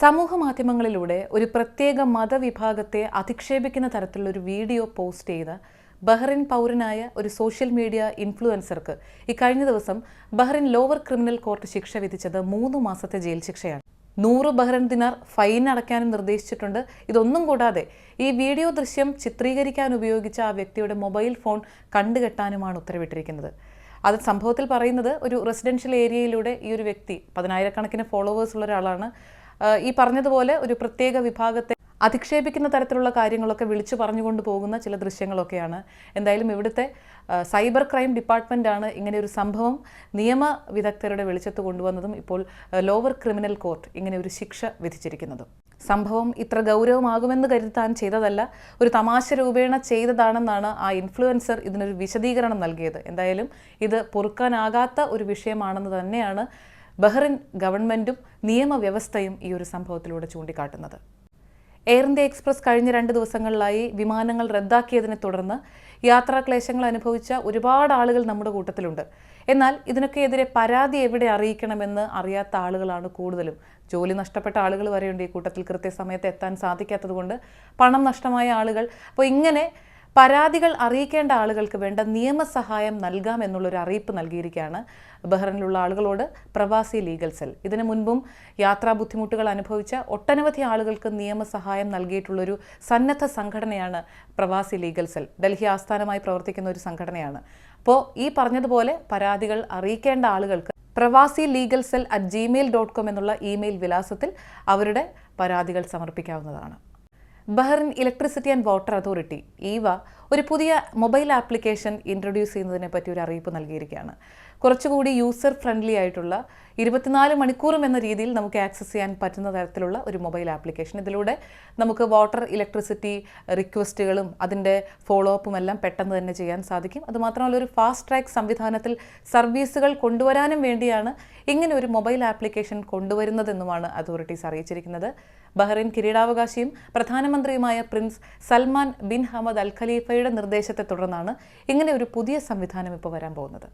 സമൂഹ മാധ്യമങ്ങളിലൂടെ ഒരു പ്രത്യേക മതവിഭാഗത്തെ അധിക്ഷേപിക്കുന്ന തരത്തിലുള്ള ഒരു വീഡിയോ പോസ്റ്റ് ചെയ്ത ബഹ്റിൻ പൗരനായ ഒരു സോഷ്യൽ മീഡിയ ഇൻഫ്ലുവൻസർക്ക് ഇക്കഴിഞ്ഞ കഴിഞ്ഞ ദിവസം ബഹ്റിൻ ലോവർ ക്രിമിനൽ കോർട്ട് ശിക്ഷ വിധിച്ചത് മൂന്ന് മാസത്തെ ജയിൽ ശിക്ഷയാണ്. നൂറ് ബഹ്റിൻ ദിനാർ ഫൈൻ അടയ്ക്കാനും നിർദ്ദേശിച്ചിട്ടുണ്ട്. ഇതൊന്നും കൂടാതെ ഈ വീഡിയോ ദൃശ്യം ചിത്രീകരിക്കാൻ ഉപയോഗിച്ച ആ വ്യക്തിയുടെ മൊബൈൽ ഫോൺ കണ്ടുകെട്ടാനുമാണ് ഉത്തരവിട്ടിരിക്കുന്നത്. അത് സംഭവത്തിൽ പറയുന്നത് ഒരു റെസിഡൻഷ്യൽ ഏരിയയിലൂടെ ഈ ഒരു വ്യക്തി പതിനായിരക്കണക്കിന് ഫോളോവേഴ്സ് ഉള്ള ഒരാളാണ്. ഈ പറഞ്ഞതുപോലെ ഒരു പ്രത്യേക വിഭാഗത്തെ അധിക്ഷേപിക്കുന്ന തരത്തിലുള്ള കാര്യങ്ങളൊക്കെ വിളിച്ചു പറഞ്ഞുകൊണ്ട് പോകുന്ന ചില ദൃശ്യങ്ങളൊക്കെയാണ്. എന്തായാലും ഇവിടുത്തെ സൈബർ ക്രൈം ഡിപ്പാർട്ട്മെന്റാണ് ഇങ്ങനെ ഒരു സംഭവം നിയമ വിദഗ്ധരുടെ വെളിച്ചത്ത് കൊണ്ടുവന്നതും ഇപ്പോൾ ലോവർ ക്രിമിനൽ കോർട്ട് ഇങ്ങനെ ഒരു ശിക്ഷ വിധിച്ചിരിക്കുന്നതും. സംഭവം ഇത്ര ഗൗരവമാകുമെന്ന് കരുതി താൻ ചെയ്തതല്ല ഒരു തമാശ രൂപേണ ചെയ്തതാണെന്നാണ് ആ ഇൻഫ്ലുവൻസർ ഇതിനൊരു വിശദീകരണം നൽകിയത്. എന്തായാലും ഇത് പൊറുക്കാനാകാത്ത ഒരു വിഷയമാണെന്ന് തന്നെയാണ് ബഹ്റിൻ ഗവൺമെന്റും നിയമവ്യവസ്ഥയും ഈ ഒരു സംഭവത്തിലൂടെ ചൂണ്ടിക്കാട്ടുന്നത്. എയർ ഇന്ത്യ എക്സ്പ്രസ് കഴിഞ്ഞ രണ്ട് ദിവസങ്ങളിലായി വിമാനങ്ങൾ റദ്ദാക്കിയതിനെ തുടർന്ന് യാത്രാക്ലേശങ്ങൾ അനുഭവിച്ച ഒരുപാട് ആളുകൾ നമ്മുടെ കൂട്ടത്തിലുണ്ട്. എന്നാൽ ഇതിനൊക്കെ എതിരെ പരാതി എവിടെ അറിയിക്കണമെന്ന് അറിയാത്ത ആളുകളാണ് കൂടുതലും. ജോലി നഷ്ടപ്പെട്ട ആളുകൾ വരെയുണ്ട് ഈ കൂട്ടത്തിൽ കൃത്യസമയത്ത് എത്താൻ സാധിക്കാത്തതുകൊണ്ട് പണം നഷ്ടമായ ആളുകൾ. അപ്പോൾ ഇങ്ങനെ പരാതികൾ അറിയിക്കേണ്ട ആളുകൾക്ക് വേണ്ട നിയമസഹായം നൽകാം എന്നുള്ളൊരു അറിയിപ്പ് നൽകിയിരിക്കുകയാണ് ബഹ്റിനിലുള്ള ആളുകളോട് പ്രവാസി ലീഗൽ സെൽ. ഇതിനു മുൻപും യാത്രാ ബുദ്ധിമുട്ടുകൾ അനുഭവിച്ച ഒട്ടനവധി ആളുകൾക്ക് നിയമസഹായം നൽകിയിട്ടുള്ളൊരു സന്നദ്ധ സംഘടനയാണ് പ്രവാസി ലീഗൽ സെൽ. ഡൽഹി ആസ്ഥാനമായി പ്രവർത്തിക്കുന്ന ഒരു സംഘടനയാണ്. അപ്പോൾ ഈ പറഞ്ഞതുപോലെ പരാതികൾ അറിയിക്കേണ്ട ആളുകൾക്ക് Pravasi legal cell at Gmail dot com എന്നുള്ള ഇമെയിൽ വിലാസത്തിൽ അവരുടെ പരാതികൾ സമർപ്പിക്കാവുന്നതാണ്. Bahrain electricity and water authority Eva ഒരു പുതിയ മൊബൈൽ ആപ്ലിക്കേഷൻ ഇൻട്രൊഡ്യൂസ് ചെയ്യുന്നതിനെ പറ്റി ഒരു അറിയിപ്പ് നൽകിയിരിക്കുകയാണ്. കുറച്ചുകൂടി യൂസർ ഫ്രണ്ട്ലി ആയിട്ടുള്ള ഇരുപത്തിനാല് മണിക്കൂറും എന്ന രീതിയിൽ നമുക്ക് ആക്സസ് ചെയ്യാൻ പറ്റുന്ന തരത്തിലുള്ള ഒരു മൊബൈൽ ആപ്ലിക്കേഷൻ ഇതിലൂടെ നമുക്ക് വാട്ടർ ഇലക്ട്രിസിറ്റി റിക്വസ്റ്റുകളും അതിന്റെ ഫോളോ അപ്പും എല്ലാം പെട്ടെന്ന് തന്നെ ചെയ്യാൻ സാധിക്കും. അതുമാത്രമല്ല ഒരു ഫാസ്റ്റ് ട്രാക്ക് സംവിധാനത്തിൽ സർവീസുകൾ കൊണ്ടുവരാനും വേണ്ടിയാണ് ഇങ്ങനെ ഒരു മൊബൈൽ ആപ്ലിക്കേഷൻ കൊണ്ടുവരുന്നതെന്നുമാണ് അതോറിറ്റീസ് അറിയിച്ചിരിക്കുന്നത്. ബഹ്റൈൻ കിരീടാവകാശിയും പ്രധാനമന്ത്രിയുമായ prince Salman bin Hamad Al ഖലീഫയുടെ നിർദ്ദേശത്തെ തുടർന്നാണ് ഇങ്ങനെ ഒരു പുതിയ സംവിധാനം ഇപ്പോൾ വരാൻ പോകുന്നത്.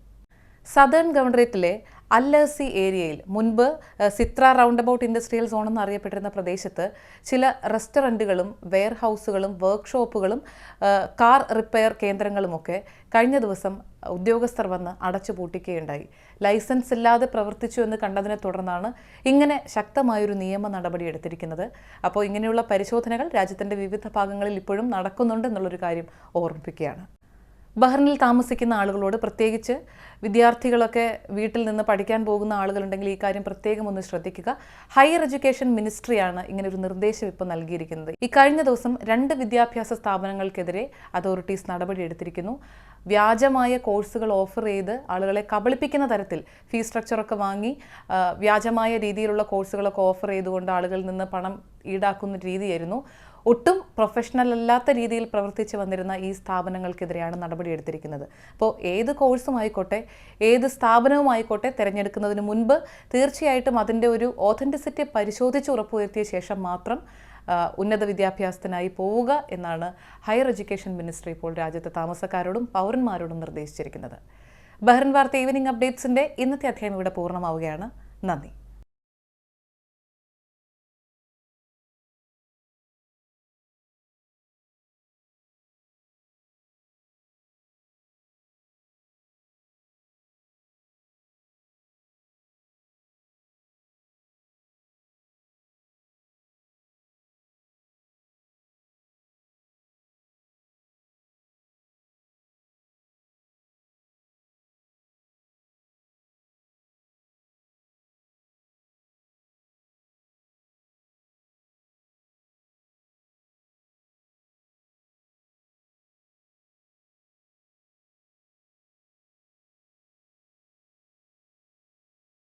സദേൺ ഗവർണറേറ്റിലെ അല്ലസി ഏരിയയിൽ മുൻപ് Sitra roundabout industrial zone എന്ന് അറിയപ്പെട്ടിരുന്ന പ്രദേശത്ത് ചില റെസ്റ്റോറന്റുകളും വെയർ ഹൗസുകളും വർക്ക്ഷോപ്പുകളും കാർ റിപ്പയർ കേന്ദ്രങ്ങളുമൊക്കെ കഴിഞ്ഞ ദിവസം ഉദ്യോഗസ്ഥർ വന്ന് അടച്ചു പൂട്ടിക്കുകയുണ്ടായി. ലൈസൻസ് ഇല്ലാതെ പ്രവർത്തിച്ചു എന്ന് കണ്ടതിനെ തുടർന്നാണ് ഇങ്ങനെ ശക്തമായൊരു നിയമ നടപടി എടുത്തിരിക്കുന്നത്. അപ്പോൾ ഇങ്ങനെയുള്ള പരിശോധനകൾ രാജ്യത്തിന്റെ വിവിധ ഭാഗങ്ങളിൽ ഇപ്പോഴും നടക്കുന്നുണ്ട് എന്നുള്ളൊരു കാര്യം ഓർമ്മിപ്പിക്കുകയാണ്. ബഹ്റിനിൽ താമസിക്കുന്ന ആളുകളോട് പ്രത്യേകിച്ച് വിദ്യാർത്ഥികളൊക്കെ വീട്ടിൽ നിന്ന് പഠിക്കാൻ പോകുന്ന ആളുകളുണ്ടെങ്കിൽ ഈ കാര്യം പ്രത്യേകം ഒന്ന് ശ്രദ്ധിക്കുക. ഹയർ എഡ്യൂക്കേഷൻ മിനിസ്ട്രിയാണ് ഇങ്ങനെ ഒരു നിർദ്ദേശം ഇപ്പോൾ നൽകിയിരിക്കുന്നത്. ഈ കഴിഞ്ഞ ദിവസം രണ്ട് വിദ്യാഭ്യാസ സ്ഥാപനങ്ങൾക്കെതിരെ അതോറിറ്റീസ് നടപടി എടുത്തിരിക്കുന്നു. വ്യാജമായ കോഴ്സുകൾ ഓഫർ ചെയ്ത് ആളുകളെ കബളിപ്പിക്കുന്ന തരത്തിൽ ഫീസ് സ്ട്രക്ചറൊക്കെ വാങ്ങി വ്യാജമായ രീതിയിലുള്ള കോഴ്സുകളൊക്കെ ഓഫർ ചെയ്തുകൊണ്ട് ആളുകളിൽ നിന്ന് പണം ഈടാക്കുന്ന രീതിയായിരുന്നു. ഒട്ടും പ്രൊഫഷണൽ അല്ലാത്ത രീതിയിൽ പ്രവർത്തിച്ചു വന്നിരുന്ന ഈ സ്ഥാപനങ്ങൾക്കെതിരെയാണ് നടപടിയെടുത്തിരിക്കുന്നത്. അപ്പോൾ ഏത് കോഴ്സും ആയിക്കോട്ടെ ഏത് സ്ഥാപനവും ആയിക്കോട്ടെ തിരഞ്ഞെടുക്കുന്നതിന് മുൻപ് തീർച്ചയായിട്ടും അതിന്റെ ഒരു ഓതന്റിസിറ്റി പരിശോധിച്ച് ഉറപ്പുവരുത്തിയ ശേഷം മാത്രം ഉന്നത വിദ്യാഭ്യാസത്തിനായി പോവുക എന്നാണ് ഹയർ എഡ്യൂക്കേഷൻ മിനിസ്ട്രി ഇപ്പോൾ രാജ്യത്തെ താമസക്കാരോടും പൗരന്മാരോടും നിർദ്ദേശിച്ചിരിക്കുന്നത്. ബഹ്റൻ വാർത്ത ഈവനിംഗ് അപ്ഡേറ്റ്സിന്റെ ഇന്നത്തെ അധ്യായം ഇവിടെ പൂർണമാവുകയാണ്. നന്ദി.